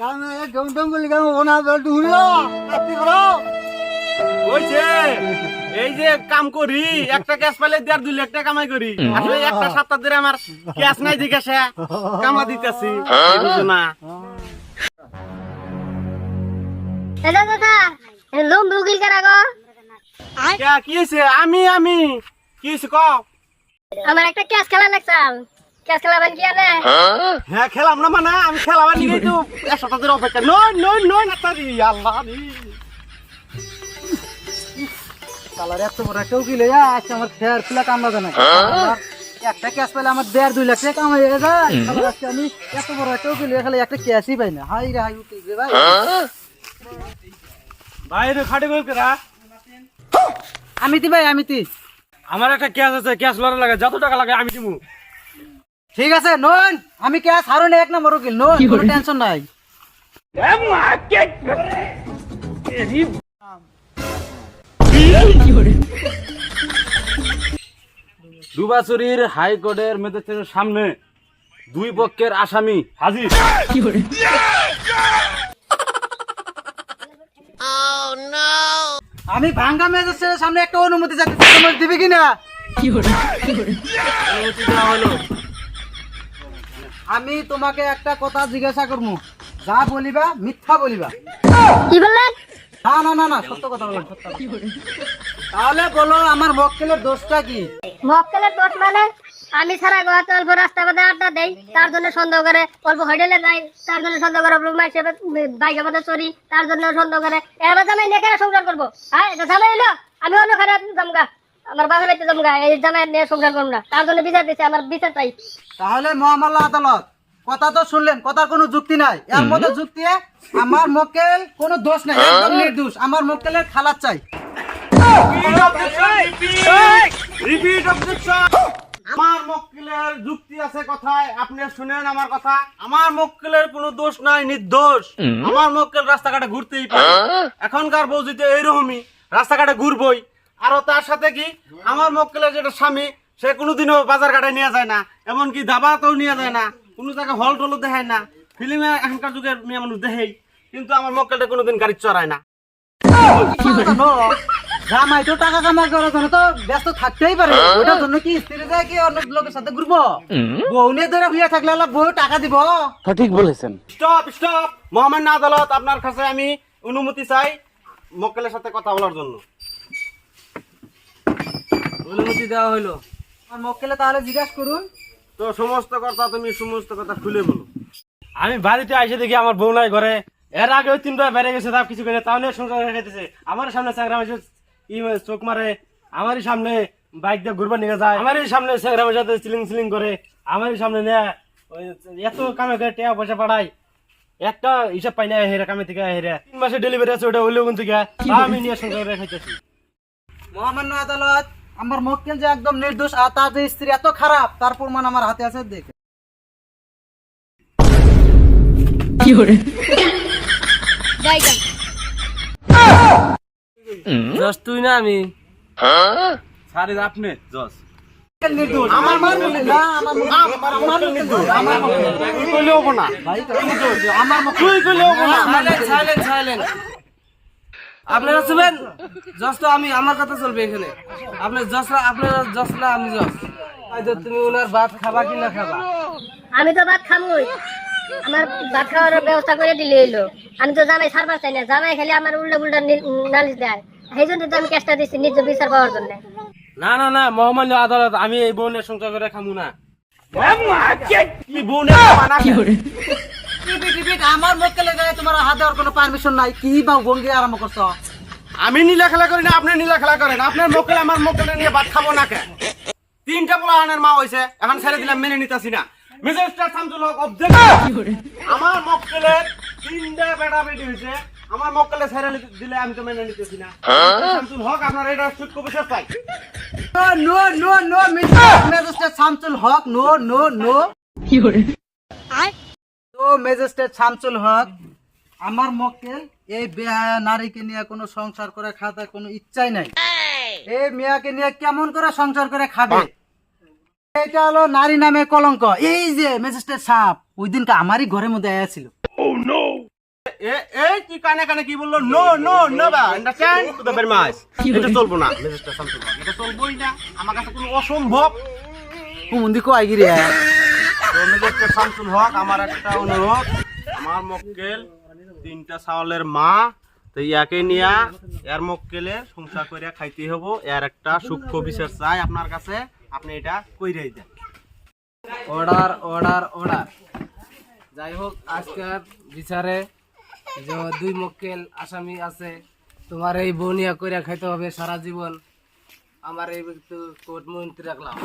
কারণ এই জমটম বলি কেন ওনা ঢুকলো কাটি করো। হইছে এই যে কাম করি একটা ক্যাশ পাইলে দেড় দুই লাখ টাকা কামাই করি। আসলে একটা সপ্তাহ ধরে আমার ক্যাশ নাই দেখে কামা দিতেছি। বুঝছ না। দাদা দাদা লোম ভুগিল কারা গো? কি হয়েছে আমি আমি। কি হয়েছে ক আমার একটা ক্যাশ খেলা লাগছাল ক্যাশ খেলাবেন কি আনে? হ্যাঁ খেলাম না মানে আমি খেলাবার নিয়ে তো এক সপ্তাহ ধরে অপেক্ষা। নয় নয় নয় না তারি আল্লাহ কালার এত বড় একটা উকিল আচ্ছা আমার খেয়ার পিলা কামড়া জানা একটা ক্যাশ পেলে আমার দেড় দুই লাখ টাকা কামাই হয়ে যায়। আজকে আমি এত বড় একটা উকিল খালি একটা ক্যাশই পাই না। হাই রে হাই উকিল রে ভাই। বাইরে খাটে করা? আমিতি ভাই আমিতি আমার একটা ক্যাশ আছে ক্যাশ লড়া লাগে যত টাকা লাগে আমি দিমু। ঠিক আছে নন আমি ক্যাশ হারো এক নম্বর উকিল। নন কোনো টেনশন নাই। দুবাচুরির হাইকোর্টের ম্যাজিস্ট্রেটের সামনে দুই পক্ষের আসামি হাজির। আমি ভাঙ্গা ম্যাজিস্ট্রেটের সামনে একটা অনুমতি চাচ্ছি দিবে কিনা? অনুমতি দেওয়া হলো। আমি তোমাকে একটা কথা জিজ্ঞাসা করব। যা বলিবা মিথ্যা বলিবা। কি বললেন না না না না সত্য কথা বললাম সত্য। তাহলে বলো আমার মক্কেলের দোষটা কি? মক্কেলের দোষ মানে আমি সারা গোয়াত অল্প রাস্তা মধ্যে আড্ডা দেই তার জন্য সন্দেহ করে অল্প হোটেলে যাই তার জন্য সন্দেহ করে অল্প মাইসে বাইকের মধ্যে চড়ি তার জন্য সন্দেহ করে এবার জামাই নিয়ে কেন সংসার করব। হ্যাঁ এটা এলো আমি অন্য খারাপ জমগা আমার বাবার বাড়িতে জমগা এই জামাই নিয়ে সংসার করব না। তার জন্য বিচার আমার বিচার চাই। তাহলে মহামাল্লা আদালত কথা তো শুনলেন কথার কোনো যুক্তি নাই। এর মধ্যে যুক্তি আমার মক্কেল কোনো দোষ নাই একদম নির্দোষ। আমার মক্কেলের খালার চাই। রিপিট অবজেকশন আমার মক্কেলের যুক্তি আছে কথায় আপনি শুনেন আমার কথা। আমার মক্কেলের কোনো দোষ নাই নির্দোষ। আমার মক্কেল রাস্তাঘাটে ঘুরতেই পারে। এখনকার বউ যদি এইরকমই রাস্তাঘাটে ঘুরবই আরও তার সাথে কি? আমার মক্কেলের যেটা স্বামী সে কোনোদিনও বাজার ঘাটে নিয়ে যায় না। এমনকি ধাবাতেও নিয়ে যায় না। কোনো জায়গায় হল টলও দেখায় না। ফিল্মে এখনকার যুগের মেয়ে মানুষ দেখাই কিন্তু আমার মক্কেলটা কোনোদিন গাড়ি চড়ায় না। জামাই তো টাকা কামাই করার জন্য তো ব্যস্ত থাকতেই পারে। ওটার জন্য কি স্ত্রী যায় কি অন্য লোকের সাথে ঘুরবো? বউ নিয়ে ধরে বিয়ে থাকলে আল্লাহ বউ টাকা দিব। Stop stop. মহামান্য আদালত আপনার কাছে আমি অনুমতি চাই মক্কেলের সাথে কথা বলার জন্য। অনুমতি দেওয়া হলো। আমার মক্কেলে তাহলে জিজ্ঞাসা করুন। তো সমস্ত কথা তুমি সমস্ত কথা খুলে বলো। আমি বাড়িতে এসে দেখি আমার বউ নাই ঘরে। এর আগে ওই তিনবার বেড়ে গেছে তাও কিছু করে তাহলে সংসার রেখেছে আমার সামনে চ্যাংরা মাসে ই চোখ মারে। আমারই সামনে বাইক দিয়ে ঘুরবার নিয়ে যায়। আমারই সামনে চ্যাংরা মাসের সাথে সিলিং সিলিং করে। আমারই সামনে নেয় ওই এত কামে করে টাকা পয়সা পাঠায় একটা হিসাব পাই না হেরা কামে থেকে হেরা। তিন মাসে ডেলিভারি আছে ওটা কিন্তু গিয়া, তাও আমি নিয়ে সংসার রেখেছি মহামান্য আদালত আমার মক্কেল যে একদম নির্দোষ আর তার যে স্ত্রী এত খারাপ তার প্রমাণ আমার হাতে আছে দেখে। জস তুই না আমি? সারে আপনি জস। আমার আপনারা শুনবেন জস তো আমি আমার কথা চলবে এখানে। আপনি জসরা আপনারা জসরা আমি জস। হয়তো তুমি ওনার ভাত খাবা কি না খাবা? আমি তো ভাত খামই। আমার ভাত খাওয়ার ব্যবস্থা করে দিলে এলো। আমি তো জামাই সারবার চাই না। জামাই খালি আমার উল্টা উল্টা নি- নালিশ দেয়। সেই জন্য তো আমি চেষ্টা দিচ্ছি নিজ বিচার পাওয়ার জন্য। না না না মহামান্য আদালত আমি এই বোনের সংসার করে খামু না। কি বোনের টিপি টিপি আমার মক্কেলে গায়ে তোমার হাত দেওয়ার কোনো পারমিশন নাই? কি বা ভঙ্গি আরম্ভ করছ? আমি নীলা খেলা করি না আপনি নীলা খেলা করেন। আপনার মক্কেল আমার মক্কেলে নিয়ে ভাত খাব না কে? তিনটা পোলাহানের মা হইছে এখন ছেড়ে দিলাম মেনে নিতেছি না। মিস্টার শামসুল হক অবজেক্ট আমার মক্কেলের তিনটা বেটা বেটি হইছে আমার মক্কেলে ছেড়ে দিলে আমি তো মেনে নিতেছি না। শামসুল হক আপনার এটা সূক্ষ্ম বিষয় চাই no no no Shamsul Haq no no no. No magistrate Shamsul Haq আমার মক্কেল এই বেহায়া নারীকে নিয়ে কোনো সংসার করে খাতে কোনো ইচ্ছাই নাই। এই মেয়াকে নিয়ে কেমন করে সংসার করে খাবে? এটা হলো নারী নামে কলঙ্ক। এই যে ম্যাজিস্ট্রেট সাহেব ওই দিনকে আমারই ঘরের মধ্যে আয়া ছিল এই তুই কানে কানে কি বলল? নো নো নো বা আন্ডারস্ট্যান্ড টু দ্য ভেরি এটা চলবো না মেজাজটা শান্ত কর। এটা চলবোই না। আমার কাছে কোনো অসম্ভব। কুমন্দি কো আইগিরি। শামসুল আমার একটা মক্কেল মা, তো ইয়াকে মক্কেলে সংসার করিয়া খাইতে হব এর একটা সূক্ষ্ম চাই আপনার কাছে। আপনি এটা অর্ডার অর্ডার অর্ডার। যাই হোক, আজকের বিচারে দুই মক্কেল আসামি আছে, তোমার এই বনিয়া করিয়া খাইতে হবে সারা জীবন। আমার এই কোর্ট মন্ত্রী রাখলাম।